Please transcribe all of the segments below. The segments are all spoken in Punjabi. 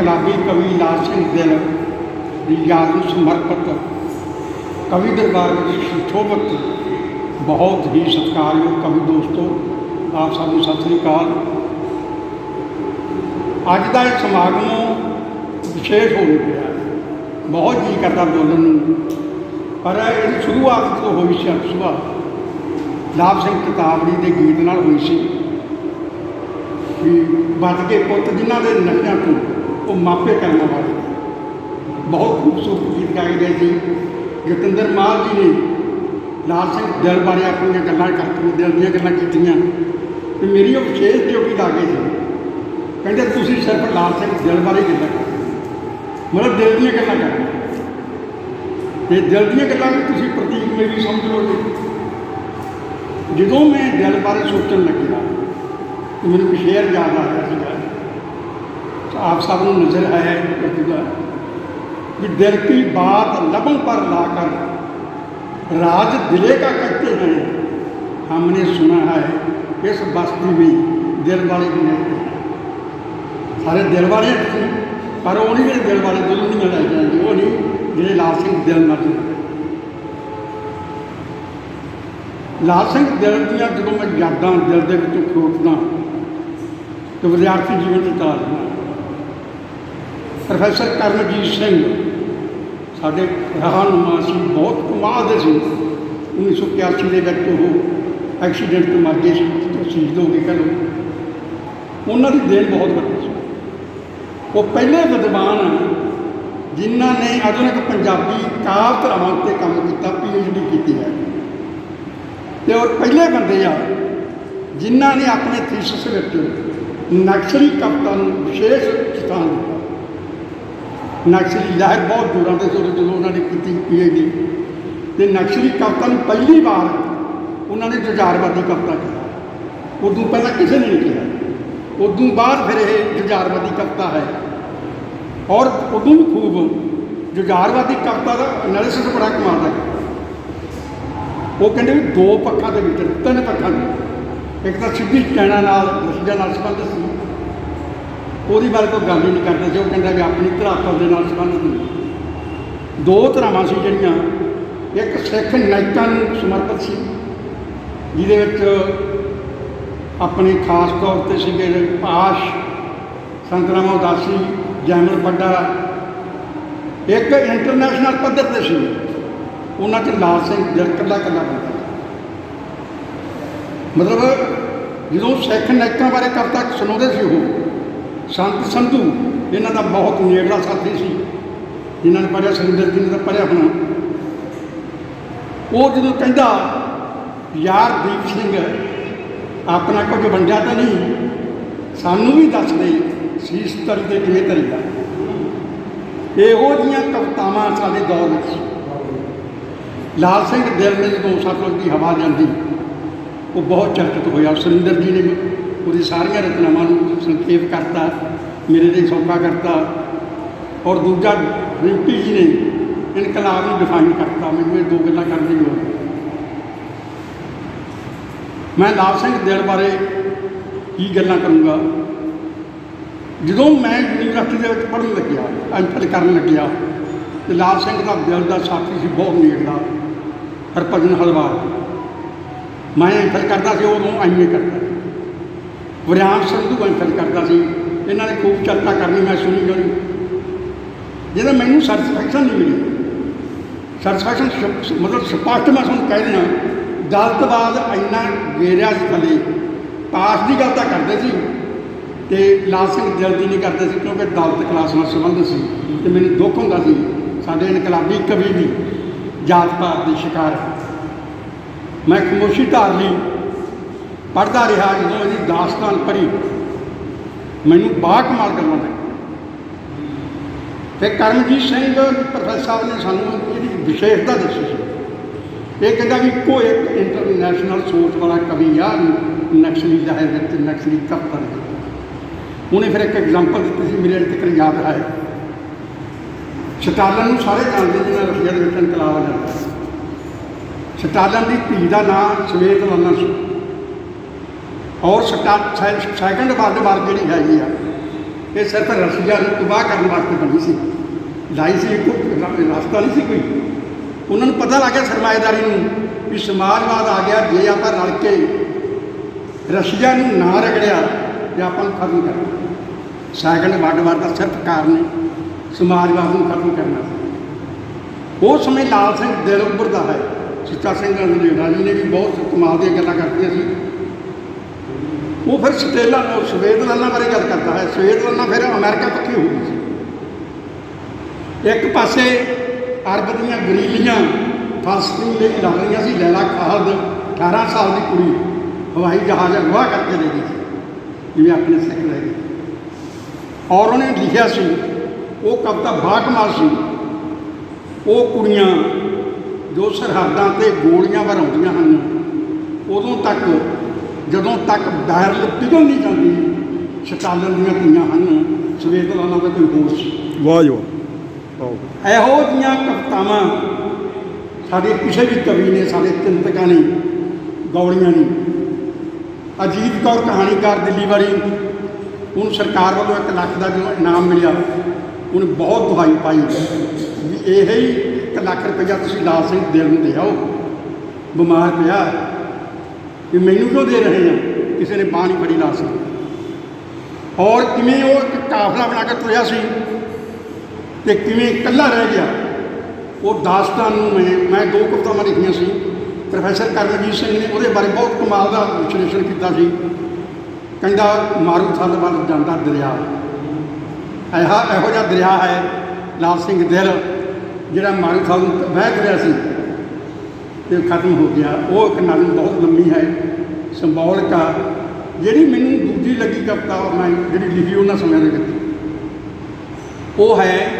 ਇਨਕਲਾਬੀ ਕਵੀ ਲਾਲ ਸਿੰਘ ਦਿਲ ਦੀ ਯਾਦ ਨੂੰ ਸਮਰਪਿਤ ਕਵੀ ਦਰਬਾਰ ਵਿੱਚ ਸੁਸ਼ੋਭਿਤ, ਬਹੁਤ ਹੀ ਸਤਿਕਾਰਯੋਗ ਕਵੀ ਦੋਸਤੋ, ਆਪ ਸਭ ਨੂੰ ਸਤਿ ਸ੍ਰੀ ਅਕਾਲ। ਅੱਜ ਦਾ ਇਹ ਸਮਾਗਮ ਵਿਸ਼ੇਸ਼ ਹੋ ਗਿਆ। ਬਹੁਤ ਜੀ ਕਰਦਾ ਬੋਲਣ ਨੂੰ। ਪਰ ਇਹਦੀ ਸ਼ੁਰੂਆਤ ਤੋਂ ਹੋਈ ਸੀ ਅੱਜ ਸੁਬਾਹ, ਲਾਭ ਸਿੰਘ ਕਿਤਾਬੜੀ ਦੇ ਗੀਤ ਨਾਲ ਹੋਈ ਸੀ। ਵੀ ਬਚ ਕੇ ਪੁੱਤ ਜਿਨ੍ਹਾਂ ਦੇ ਨਸ਼ਿਆਂ ਤੋਂ ਉਹ ਮਾਪੇ ਕਰਨ ਵਾਲੇ ਬਹੁਤ ਖੂਬਸੂਰਤ ਗੀਤ ਗਾਏ ਗਏ ਸੀ ਜਤਿੰਦਰ ਮਾਲ ਜੀ ਨੇ ਲਾਲ ਸਿੰਘ ਦਿਲ ਬਾਰੇ ਆਪਣੀਆਂ ਗੱਲਾਂ ਕਰਤੀਆਂ ਦਿਲ ਦੀਆਂ ਗੱਲਾਂ ਕੀਤੀਆਂ ਤੇ ਮੇਰੀ ਉਹ ਵਿਸ਼ੇਸ਼ ਡਿਊਟੀ ਲਾ ਗਈ ਸੀ ਕਹਿੰਦੇ ਤੁਸੀਂ ਸਿਰਫ ਲਾਲ ਸਿੰਘ ਦਿਲ ਬਾਰੇ ਗੱਲਾਂ ਕਰੋ ਮਤਲਬ ਦਿਲ ਦੀਆਂ ਗੱਲਾਂ ਕਰੋ ਤੇ ਦਿਲ ਦੀਆਂ ਗੱਲਾਂ ਵੀ ਤੁਸੀਂ ਪ੍ਰਤੀਕ ਮੇਰੀ ਸਮਝ ਲਓਗੇ ਜਦੋਂ ਮੈਂ ਦਿਲ ਬਾਰੇ ਸੋਚਣ ਲੱਗਿਆ ਤੇ ਮੈਨੂੰ ਇੱਕ ਸ਼ੇਰ ਯਾਦ ਆ ਰਿਹਾ ਸੀਗਾ ਤਾਂ ਆਪ ਸਭ ਨੂੰ ਨਜ਼ਰ ਆਇਆ ਹੈ ਕਿ कि दिल की बात लबों पर लाकर राज दिले का कहते हैं हमने सुना है इस बस्ती में दिल वाले भी रहते हैं ਸਾਰੇ ਦਿਲ ਵਾਲੇ ਸੀ ਪਰ ਉਹ ਨਹੀਂ ਜਿਹੜੇ ਦਿਲ ਵਾਲੇ ਦਿਲ ਨਹੀਂ ਲੈ ਜਾਂਦੇ ਉਹ ਨਹੀਂ ਜਿਹੜੇ ਲਾਲ ਸਿੰਘ ਦਿਲ ਨਾਲ ਜੁੜੇ ਲਾਲ ਸਿੰਘ ਦਿਲ ਦੀਆਂ ਜਦੋਂ ਮੈਂ ਯਾਦਾਂ ਦਿਲ ਦੇ ਵਿੱਚੋਂ ਖੋਜਦਾ ਤੇ ਵਿਦਿਆਰਥੀ ਜੀਵਨ ਦੀ ਤਾਜ਼ਨਾ ਪ੍ਰੋਫੈਸਰ ਕਰਮਜੀਤ ਸਿੰਘ ਸਾਡੇ ਰਹਿਨੁਮਾ ਸੀ, ਬਹੁਤ ਕਮਾਲ ਦੇ ਸੀ। 1981 ਦੇ ਵਿੱਚ ਉਹ ਐਕਸੀਡੈਂਟ ਤੋਂ ਮਰ ਗਏ ਸੀ ਸ਼ਹੀਦ ਹੋ ਗਏ ਕਹਿੰਦੇ ਉਹਨਾਂ ਦੀ ਦੇਣ ਬਹੁਤ ਵੱਡੀ ਸੀ। ਉਹ ਪਹਿਲੇ ਵਿਦਵਾਨ ਜਿਨ੍ਹਾਂ ਨੇ ਆਧੁਨਿਕ ਪੰਜਾਬੀ ਕਾਵਿ ਧਾਰਾਵਾਂ 'ਤੇ ਕੰਮ ਕੀਤਾ ਪੀਐਚਡੀ ਕੀਤੀ ਹੈ। ਤੇ ਉਹ ਪਹਿਲੇ ਬੰਦੇ ਆ, ਜਿਨ੍ਹਾਂ ਨੇ ਆਪਣੇ ਥੀਸਿਸ ਵਿੱਚ ਨਕਸਲੀ ਕਵਿਤਾ ਨੂੰ ਵਿਸ਼ੇਸ਼ ਸਥਾਨ ਦਿੱਤਾ। ਨਕਸਲੀ ਲਹਿਰ ਬਹੁਤ ਦੂਰਾਂ ਦੇ ਜਦੋਂ ਜਦੋਂ ਉਹਨਾਂ ਨੇ ਕੀਤੀ ਪੀਐਚਡੀ ਤੇ ਨਕਸਲੀ ਕਵਿਤਾ ਨੂੰ ਪਹਿਲੀ ਵਾਰ ਉਹਨਾਂ ਨੇ ਜੁਝਾਰਵਾਦੀ ਕਵਿਤਾ ਕਿਹਾ। ਉਦੋਂ ਪਹਿਲਾਂ ਕਿਸੇ ਨੇ ਨਹੀਂ ਕਿਹਾ। ਉਦੋਂ ਬਾਅਦ ਫਿਰ ਇਹ ਜੁਝਾਰਵਾਦੀ ਕਵਿਤਾ ਹੈ। ਔਰ ਉਦੋਂ ਵੀ ਖੂਬ ਜੁਝਾਰਵਾਦੀ ਕਵਿਤਾ ਦਾ ਐਨਾਲਿਸਿਸ ਬੜਾ ਕਮਾਲ ਦਾ ਉਹ ਕਹਿੰਦੇ ਵੀ ਦੋ ਪੱਖਾਂ ਦੇ ਵਿੱਚ, ਤਿੰਨ ਪੱਖਾਂ ਦੇ ਇੱਕ ਤਾਂ ਸਿੱਧੀ ਚੈਨਾ ਨਾਲ, ਰਸ਼ੀਆ ਨਾਲ ਸੰਬੰਧ ਸੀ। ਉਹਦੀ ਬਾਰੇ ਕੋਈ ਗੱਲ ਹੀ ਨਹੀਂ ਕਰਦੇ ਸੀ ਉਹ ਕਹਿੰਦਾ ਵੀ ਆਪਣੀ ਧਰਾਤਲ ਦੇ ਨਾਲ ਸੰਬੰਧਿਤ ਨਹੀਂ। ਦੋ ਧਰਾਵਾਂ ਸੀ ਜਿਹੜੀਆਂ, ਇੱਕ ਸਿੱਖ ਨਾਇਕਾਂ ਨੂੰ ਸਮਰਪਿਤ ਸੀ, ਜਿਹਦੇ ਵਿੱਚ ਆਪਣੇ ਖਾਸ ਤੌਰ ਤੇ ਸੀਗੇ ਪਾਸ਼, ਸੰਤਰਾਮਾ ਉਦਾਸੀ, ਜੈਮਲ ਪੱਡਾ। ਇੱਕ ਇੰਟਰਨੈਸ਼ਨਲ ਪੱਧਰ ਤੇ ਸੀ। ਉਹਨਾਂ 'ਚ ਲਾਲ ਸਿੰਘ ਦਿਲ ਕੱਲਾ ਕੱਲਾ ਬੰਦਾ ਮਤਲਬ ਜਦੋਂ ਸਿੱਖ ਨਾਇਕਾਂ ਬਾਰੇ ਕਵਿਤਾ ਸੁਣਾਉਂਦੇ ਸੀ ਉਹ ਸੰਤ ਸੰਧੂ, ਇਹਨਾਂ ਦਾ ਬਹੁਤ ਨੇੜਲਾ ਸਾਥੀ ਸੀ। ਜਿਨ੍ਹਾਂ ਨੇ ਪੜ੍ਹਿਆ ਸੁਰਿੰਦਰ ਜੀ ਨੇ ਤਾਂ ਪੜ੍ਹਿਆ ਹੋਣਾ। ਉਹ ਜਦੋਂ ਕਹਿੰਦਾ, ਯਾਰ ਦੀਪ ਸਿੰਘ, ਆਪਣਾ ਕੁਝ ਵੰਡਿਆ ਤਾਂ ਨਹੀਂ, ਸਾਨੂੰ ਵੀ ਦੱਸ ਦੇ, ਸੀਸ ਤਰੀ ਤੇ ਕਿਵੇਂ ਤਰੀਦਾ? ਇਹੋ ਜੀਆਂ ਕਵਿਤਾਵਾਂ ਸਾਡੇ ਦੌਰ ਵਿੱਚ ਲਾਲ ਸਿੰਘ ਦਿਲ ਨੇ ਜਦੋਂ ਸਤਲੁਜ ਦੀ ਹਵਾ ਜਾਂਦੀ। ਉਹ ਬਹੁਤ ਚਰਚਿਤ ਹੋਇਆ। ਸੁਰਿੰਦਰ ਜੀ ਨੇ ਉਹਦੀ ਸਾਰੀਆਂ ਰਚਨਾਵਾਂ ਨੂੰ ਸੰਖੇਪ ਕਰਤਾ, ਮੇਰੇ ਲਈ ਸੌਖਾ ਕਰਤਾ। ਔਰ ਦੂਜਾ ਰਿੰਪੀ ਜੀ ਨੇ ਇਨਕਲਾਬ ਨੂੰ ਡਿਫਾਈਨ ਕਰਤਾ, ਮੈਨੂੰ ਇਹ ਦੋ ਗੱਲਾਂ ਕਰਨੀ ਹੋ ਮੈਂ ਲਾਲ ਸਿੰਘ ਦਿਲ ਬਾਰੇ ਕੀ ਗੱਲਾਂ ਕਰੂੰਗਾ? ਜਦੋਂ ਮੈਂ ਯੂਨੀਵਰਸਿਟੀ ਦੇ ਵਿੱਚ ਪੜ੍ਹਨ ਲੱਗਿਆ ਐਮਫਿਲ ਕਰਨ ਲੱਗਿਆ, ਤੇ ਲਾਲ ਸਿੰਘ ਦਾ ਦਿਲ ਦਾ ਸਾਥੀ ਸੀ ਬਹੁਤ ਨੇੜਲਾ, ਹਰਭਜਨ ਹਲਵਾਰ ਮੈਂ ਐਮਫਿਲ ਕਰਦਾ ਸੀ ਉਦੋਂ ਐਮਏ ਕਰਦਾ। ਸੀ ਸੰਧੂ ਐਮਫਿਲ ਕਰਦਾ ਸੀ। ਇਹਨਾਂ ਨੇ ਖੂਬ ਚਰਚਾ ਕਰਨੀ ਮੈਂ ਸੁਣੀ ਗਈ ਜਿਹਦਾ ਮੈਨੂੰ ਸੈਟੀਸਫੈਕਸ਼ਨ ਨਹੀਂ ਮਿਲੀ। ਸੈਟੀਸਫੈਕਸ਼ਨ ਮਤਲਬ ਸਪਸ਼ਟ ਮੈਂ ਤੁਹਾਨੂੰ ਕਹਿ ਰਿਹਾ ਦਲਤਵਾਦ ਇੰਨਾ ਗੇਰਿਆ ਸੀ ਥੱਲੇ। ਪਾਸ ਦੀ ਗੱਲ ਤਾਂ ਕਰਦੇ ਸੀ ਤੇ ਲਾਲ ਸਿੰਘ ਦਿਲ ਦੀ ਨਹੀਂ ਕਰਦੇ ਸੀ ਕਿਉਂਕਿ ਦਲਤ ਕਲਾਸ ਨਾਲ ਸੰਬੰਧ ਸੀ ਤੇ ਮੈਨੂੰ ਦੁੱਖ ਹੁੰਦਾ ਸੀ। ਸਾਡੇ ਇਨਕਲਾਬੀ ਕਵੀ ਵੀ ਜਾਤ ਪਾਤ ਦੇ ਸ਼ਿਕਾਰ। ਮੈਂ ਖਮੋਸ਼ੀ ਧਾਰ ਲਈ ਪੜ੍ਹਦਾ ਰਿਹਾ ਜਦੋਂ ਇਹਦੀ ਦਾਸਤਾਨ ਪੜ੍ਹੀ ਮੈਨੂੰ ਬਾਹ ਕਮਾਲ ਕਰਨਾ ਲੱਗਾ ਤੇ ਕਰਮਜੀਤ ਸਿੰਘ ਪ੍ਰੋਫੈਸਰ ਸਾਹਿਬ ਨੇ ਸਾਨੂੰ ਜਿਹੜੀ ਵਿਸ਼ੇਸ਼ਤਾ ਦੱਸੀ ਸੀ। ਇਹ ਕਹਿੰਦਾ ਵੀ ਇੱਕੋ ਇੱਕ ਇੰਟਰਨੈਸ਼ਨਲ ਸੋਚ ਵਾਲਾ ਕਵੀ ਆ ਨਕਸਲੀ ਲਹਿਰ ਵਿੱਚ ਨਕਸਲੀ ਕਵਿਤਾ ਉਹਨੇ ਫਿਰ ਇੱਕ ਐਗਜ਼ਾਮਪਲ ਦਿੱਤੀ ਸੀ, ਮੇਰੇ ਅਜੇ ਤੱਕ ਯਾਦ ਹੈ। ਸਟਾਲਨ ਨੂੰ ਸਾਰੇ ਜਾਣਦੇ ਜਿਹਨਾਂ ਰਸ਼ੀਆ ਦੇ ਵਿੱਚ ਇਨਕਲਾਬ ਆ ਸਟਾਲਨ ਦੀ ਧੀ ਦਾ ਨਾਂ ਨਾਮ ਸਵੇਤਲਾਨਾ ਸੀ। ਔਰ ਸਟਾ ਸੈ- ਸੈਕੰਡ ਵਰਲਡ ਵਾਰ ਜਿਹੜੀ ਹੈਗੀ ਆ, ਇਹ ਸਿਰਫ ਰਸ਼ੀਆ ਨੂੰ ਤਬਾਹ ਕਰਨ ਵਾਸਤੇ ਬਣੀ ਸੀ। ਲਾਈ ਸੀ ਕੋਈ ਰਸਤਾ ਨਹੀਂ ਸੀ ਕੋਈ। ਉਹਨਾਂ ਨੂੰ ਪਤਾ ਲੱਗ ਗਿਆ ਸਰਮਾਏਦਾਰੀ ਨੂੰ ਵੀ ਸਮਾਜਵਾਦ ਆ ਗਿਆ, ਜੇ ਆਪਾਂ ਰਲ ਕੇ ਰਸ਼ੀਆ ਨੂੰ ਨਾ ਰਗੜਿਆ ਤੇ ਆਪਾਂ ਨੂੰ ਖਤਮ ਕਰਨਾ। ਸੈਕੰਡ ਵਰਲਡ ਵਾਰ ਦਾ ਸਿਰਫ ਕਾਰਨ ਸਮਾਜਵਾਦ ਨੂੰ ਖਤਮ ਕਰਨਾ। ਸੀ ਉਸ ਸਮੇਂ ਲਾਲ ਸਿੰਘ ਦਿਲ ਉੱਭਰਦਾ ਹੈ। ਸੁੱਚਾ ਸਿੰਘ ਰਣਜੀਤਾ ਜੀ ਨੇ ਵੀ ਬਹੁਤ ਕਮਾਲ ਦੀਆਂ ਗੱਲਾਂ ਕਰਤੀਆਂ ਸੀ। ਉਹ ਫਿਰ ਸਟੇਲਾ ਨੂੰ ਸਵੇਦਲਾਨਾ ਬਾਰੇ ਗੱਲ ਕਰਦਾ ਹੈ। ਸਵੇਦਲਾਨਾ ਫਿਰ ਅਮਰੀਕਾ ਪੱਖੀ ਹੋ ਗਈ ਸੀ। ਇੱਕ ਪਾਸੇ ਅਰਬ ਦੀਆਂ ਗਰੀਲੀਆਂ ਫਲਸਤੀਨ ਲਈ ਲੜ ਰਹੀਆਂ ਸੀ, ਲੈਲਾ ਖਾਲਦ 18 ਸਾਲ ਦੀ ਕੁੜੀ, ਹਵਾਈ ਜਹਾਜ਼ ਅਗਵਾ ਕਰਕੇ ਦੇ ਗਈ ਸੀ, ਜਿਵੇਂ ਆਪਣੇ ਸਿੱਖ ਲੈ ਗਏ। ਔਰ ਉਹਨੇ ਲਿਖਿਆ ਸੀ, ਉਹ ਕਵਿਤਾ ਬਾਕਮਾਲ ਸੀ। ਉਹ ਕੁੜੀਆਂ ਜੋ ਸਰਹੱਦਾਂ ਤੇ ਗੋਲੀਆਂ ਵਰਾਉਂਦੀਆਂ ਹਨ, ਉਦੋਂ ਤੱਕ ਜਦੋਂ ਤੱਕ ਬੈਰਲ ਪਿਘਲ ਨਹੀਂ ਜਾਂਦੀ ਸ਼ਟਾਲਨ ਦੀਆਂ ਧੀਆਂ ਹਨ ਸਵੇਦਲਾਨਾ ਦਾ ਕੋਈ ਹੋਸ਼ ਸੀ। ਵਾਹ ਜੀ ਵਾਹ। ਇਹੋ ਜੀਆਂ ਕਵਿਤਾਵਾਂ ਸਾਡੇ ਕਿਸੇ ਵੀ ਕਵੀ ਨੇ ਸਾਡੇ ਚਿੰਤਕਾਂ ਨੇ ਗੌਲੀਆਂ ਨੇ। ਅਜੀਤ ਕੌਰ ਕਹਾਣੀਕਾਰ ਦਿੱਲੀ ਵਾਲੀ ਉਹਨੂੰ ਸਰਕਾਰ ਵੱਲੋਂ 1 ਲੱਖ ਦਾ ਜੋ ਇਨਾਮ ਮਿਲਿਆ ਉਹਨੇ ਬਹੁਤ ਦੁਹਾਈ ਪਾਈ। ਵੀ ਇਹ ਹੀ 1 ਲੱਖ ਰੁਪਇਆ ਤੁਸੀਂ ਲਾਲ ਸਿੰਘ ਦਿਲ ਨੂੰ ਦੇ ਆਓ। ਬਿਮਾਰ ਪਿਆ। ਵੀ ਮੈਨੂੰ ਕਿਉਂ ਦੇ ਰਹੇ ਆ ਕਿਸੇ ਨੇ ਬਾਂਹ ਨਹੀਂ ਫੜੀ ਲਾਲ ਸਿੰਘ ਔਰ ਕਿਵੇਂ ਉਹ ਇੱਕ ਕਾਫਲਾ ਬਣਾ ਕੇ ਤੁਰਿਆ ਸੀ ਤੇ ਕਿਵੇਂ ਇਕੱਲਾ ਰਹਿ ਗਿਆ? ਉਹ ਦਾਸਤਾਨ ਨੂੰ ਮੈਂ ਮੈਂ ਦੋ ਕਵਿਤਾਵਾਂ ਲਿਖੀਆਂ ਸੀ। ਪ੍ਰੋਫੈਸਰ ਕਰਮਜੀਤ ਸਿੰਘ ਨੇ ਉਹਦੇ ਬਾਰੇ ਬਹੁਤ ਕਮਾਲ ਦਾ ਵਿਸ਼ਲੇਸ਼ਣ ਕੀਤਾ ਸੀ। ਕਹਿੰਦਾ, ਮਾਰੂ ਥਲ ਵੱਲ ਜਾਂਦਾ ਦਰਿਆ। ਇਹੋ ਇਹੋ ਜਿਹਾ ਦਰਿਆ ਹੈ, ਲਾਲ ਸਿੰਘ ਦਿਲ, ਜਿਹੜਾ ਮਾਰੂ ਥਲ ਨੂੰ ਵਹਿ ਰਿਹਾ ਸੀ। ਤੇ ਖਤਮ ਹੋ ਗਿਆ। ਉਹ ਇੱਕ ਨਜ਼ਮ ਬਹੁਤ ਲੰਮੀ ਹੈ ਸਿੰਬੋਲਿਕ ਆ ਜਿਹੜੀ ਮੈਨੂੰ ਦੂਜੀ ਲੱਗੀ ਕਵਿਤਾ, ਮੈਂ ਜਿਹੜੀ ਲਿਖੀ ਉਹਨਾਂ ਸਮਿਆਂ ਦੇ ਵਿੱਚ। ਉਹ ਹੈ,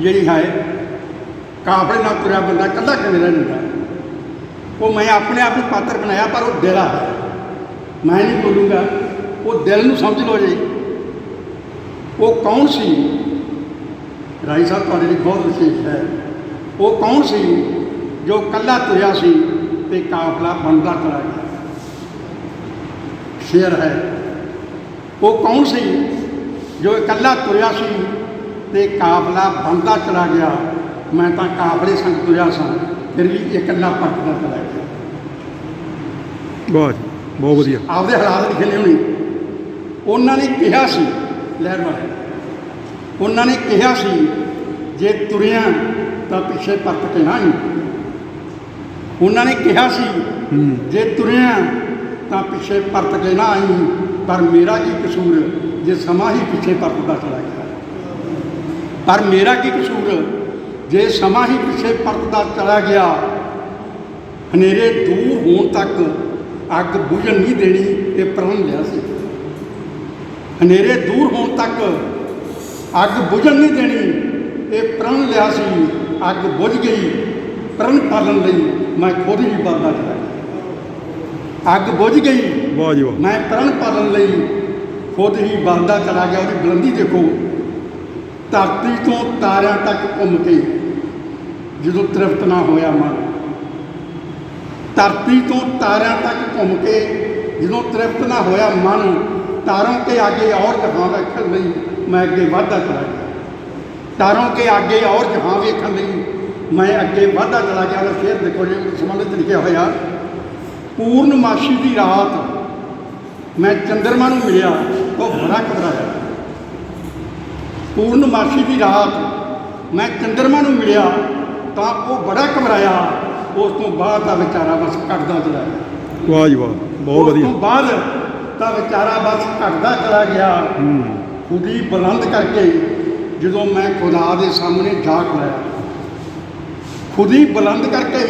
ਜਿਹੜੀ ਹੈ, ਕਾਫਲੇ ਨਾਲ ਤੁਰਿਆ ਬੰਦਾ ਇਕੱਲਾ ਕਿਵੇਂ ਰਹਿ ਜਾਂਦਾ? ਉਹ ਮੈਂ ਆਪਣੇ ਆਪ ਨੂੰ ਪਾਤਰ ਬਣਾਇਆ, ਪਰ ਉਹ ਦਿਲ ਆ। ਮੈਂ ਨਹੀਂ ਬੋਲੂੰਗਾ, ਉਹ ਦਿਲ ਨੂੰ ਸਮਝ ਲਓ ਜੀ। ਉਹ ਕੌਣ ਸੀ? ਰਾਈ ਸਾਹਿਬ, ਤੁਹਾਡੇ ਲਈ ਬਹੁਤ ਵਿਸ਼ੇਸ਼ ਹੈ। ਉਹ ਕੌਣ ਸੀ? ਜੋ ਇਕੱਲਾ ਤੁਰਿਆ ਸੀ ਤੇ ਕਾਫਲਾ ਬਣਦਾ ਚਲਾ ਗਿਆ। ਸ਼ੇਰ ਹੈ। ਉਹ ਕੌਣ ਸੀ? ਜੋ ਇਕੱਲਾ ਤੁਰਿਆ ਸੀ ਤੇ ਕਾਫਲਾ ਬਣਦਾ ਚਲਾ ਗਿਆ। ਮੈਂ ਤਾਂ ਕਾਫਲੇ ਸੰਗ ਤੁਰਿਆ ਸਾਂ ਫਿਰ ਵੀ ਇਕੱਲਾ ਪਰਤਦਾ ਚਲਾ ਗਿਆ। ਜੀ ਬਹੁਤ ਵਧੀਆ। ਆਪਦੇ ਹਾਲਾਤ ਲਿਖੇ ਨੇ ਉਹਨੇ ਉਹਨਾਂ ਨੇ ਕਿਹਾ ਸੀ ਲਹਿਰ ਵਾਲੇ ਉਹਨਾਂ ਨੇ ਕਿਹਾ ਸੀ ਜੇ ਤੁਰਿਆ ਤਾਂ ਪਿੱਛੇ ਪਰਤ ਕੇ ਨਾ ਆਈ। ਉਹਨਾਂ ਨੇ ਕਿਹਾ ਸੀ ਜੇ ਤੁਰਿਆ ਤਾਂ ਪਿੱਛੇ ਪਰਤ ਕੇ ਨਾ ਆਈ ਪਰ ਮੇਰਾ ਕੀ ਕਸੂਰ? ਜੇ ਸਮਾਂ ਹੀ ਪਿੱਛੇ ਪਰਤਦਾ ਚਲਾ ਗਿਆ। ਪਰ ਮੇਰਾ ਕੀ ਕਸੂਰ? ਜੇ ਸਮਾਂ ਹੀ ਪਿੱਛੇ ਪਰਤਦਾ ਚਲਾ ਗਿਆ ਹਨੇਰੇ ਦੂਰ ਹੋਣ ਤੱਕ ਅੱਗ ਬੁਝਣ ਨਹੀਂ ਦੇਣੀ ਇਹ ਪ੍ਰਣ ਲਿਆ ਸੀ। ਹਨੇਰੇ ਦੂਰ ਹੋਣ ਤੱਕ ਅੱਗ ਬੁਝਣ ਨਹੀਂ ਦੇਣੀ ਇਹ ਪ੍ਰਣ ਲਿਆ ਸੀ। ਅੱਗ ਬੁਝ ਗਈ ਪ੍ਰਣ ਪਾਲਣ ਲਈ ਮੈਂ ਖੁਦ ਹੀ ਬੰਦਾ ਚਲਾ ਅੱਗ ਬੁਝ ਗਈ। ਵਾਹ ਜੀ ਵਾਹ। ਮੈਂ ਤਰਨ ਪਾਲਣ ਲਈ ਖੁਦ ਹੀ ਬੰਦਾ ਚਲਾ ਗਿਆ ਉਹਦੀ ਬੁਲੰਦੀ ਦੇਖੋ। ਧਰਤੀ ਤੋਂ ਤਾਰਿਆਂ ਤੱਕ ਘੁੰਮ ਕੇ ਜਦੋਂ ਤ੍ਰਿਪਤ ਨਾ ਹੋਇਆ ਮਨ। ਧਰਤੀ ਤੋਂ ਤਾਰਿਆਂ ਤੱਕ ਘੁੰਮ ਕੇ ਜਦੋਂ ਤ੍ਰਿਪਤ ਨਾ ਹੋਇਆ ਮਨ ਤਾਰੋਂ ਕੇ ਅੱਗੇ ਔਰ ਜਹਾਂ ਵੇਖਣ ਲਈ ਮੈਂ ਅੱਗੇ ਵਾਧਾ ਗਿਆ ਤਾਰੋਂ ਕੇ ਅੱਗੇ ਔਰ ਜਹਾਂ ਵੇਖਣ ਲਈ ਮੈਂ ਅੱਗੇ ਵਧਦਾ ਚਲਾ ਗਿਆ ਉਹਦਾ ਸ਼ੇਰ ਦੇਖੋ ਜੀ ਸੰਬੰਧਿਤ ਲਿਖਿਆ ਹੋਇਆ ਪੂਰਨਮਾਸ਼ੀ ਦੀ ਰਾਤ ਮੈਂ ਚੰਦਰਮਾ ਨੂੰ ਮਿਲਿਆ ਉਹ ਬੜਾ ਘਬਰਾਇਆ। ਪੂਰਨਮਾਸ਼ੀ ਦੀ ਰਾਤ ਮੈਂ ਚੰਦਰਮਾ ਨੂੰ ਮਿਲਿਆ ਤਾਂ ਉਹ ਬੜਾ ਘਬਰਾਇਆ। ਉਸ ਤੋਂ ਬਾਅਦ ਦਾ ਵਿਚਾਰਾ ਬਸ ਕੱਟਦਾ ਚਲਾ ਗਿਆ। ਵਾਹ ਜੀ ਵਾਹ ਬਹੁਤ ਉਸ ਵਧੀਆ। ਤੋਂ ਬਾਅਦ ਤਾਂ ਵਿਚਾਰਾ ਬਸ ਘਟਦਾ ਚਲਾ ਗਿਆ। ਹੂੰ। ਖੁਦੀ ਬੁਲੰਦ ਕਰਕੇ ਜਦੋਂ ਮੈਂ ਖੁਦਾ ਦੇ ਸਾਹਮਣੇ ਜਾ ਖੜਿਆ ਖੁਦ ਹੀ ਬੁਲੰਦ ਕਰਕੇ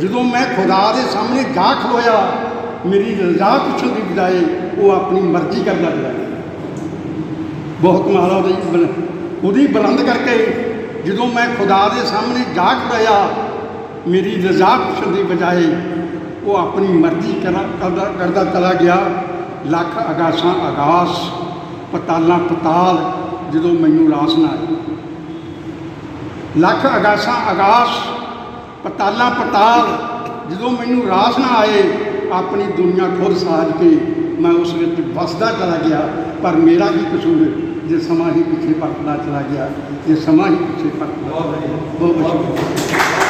ਜਦੋਂ ਮੈਂ ਖੁਦਾ ਦੇ ਸਾਹਮਣੇ ਜਾ ਖਲੋਇਆ ਮੇਰੀ ਰਜ਼ਾ ਪੁੱਛਣ ਦੀ ਬਜਾਏ ਉਹ ਆਪਣੀ ਮਰਜ਼ੀ ਕਰਦਾ ਚਲਾ ਗਿਆ। ਬਹੁਤ ਕਮਾਲ ਆ ਉਹਦੀ ਉਹਦੀ ਬੁਲੰਦ ਕਰਕੇ ਜਦੋਂ ਮੈਂ ਖੁਦਾ ਦੇ ਸਾਹਮਣੇ ਜਾ ਖੜਾਇਆ ਮੇਰੀ ਰਜ਼ਾ ਪੁੱਛਣ ਦੀ ਬਜਾਏ ਉਹ ਆਪਣੀ ਮਰਜ਼ੀ ਕਰਾ- ਕਰਦਾ ਕਰਦਾ ਚਲਾ ਗਿਆ। ਲੱਖ ਆਗਾਸਾਂ ਆਗਾਸ ਪਤਾਲਾਂ ਪਤਾਲ ਜਦੋਂ ਮੈਨੂੰ ਰਾਸ ਨਾ ਆਈ। ਲੱਖ ਅਗਾਸ਼ਾਂ ਅਗਾਸ਼, ਪਤਾਲਾਂ ਪਤਾਲ, ਜਦੋਂ ਮੈਨੂੰ ਰਾਸ ਨਾ ਆਏ, ਆਪਣੀ ਦੁਨੀਆ ਖੁਦ ਸਾਜ ਕੇ ਮੈਂ ਉਸ ਵਿੱਚ ਵਸਦਾ ਚਲਾ ਗਿਆ, ਪਰ ਮੇਰਾ ਕੀ ਕਸੂਰ ਜੇ ਸਮਾਂ ਹੀ ਪਿੱਛੇ ਪਰਤਦਾ ਚਲਾ ਗਿਆ, ਜੇ ਸਮਾਂ ਹੀ ਪਿੱਛੇ ਪਰਤਦਾ ਬਹੁਤ ਬਹੁਤ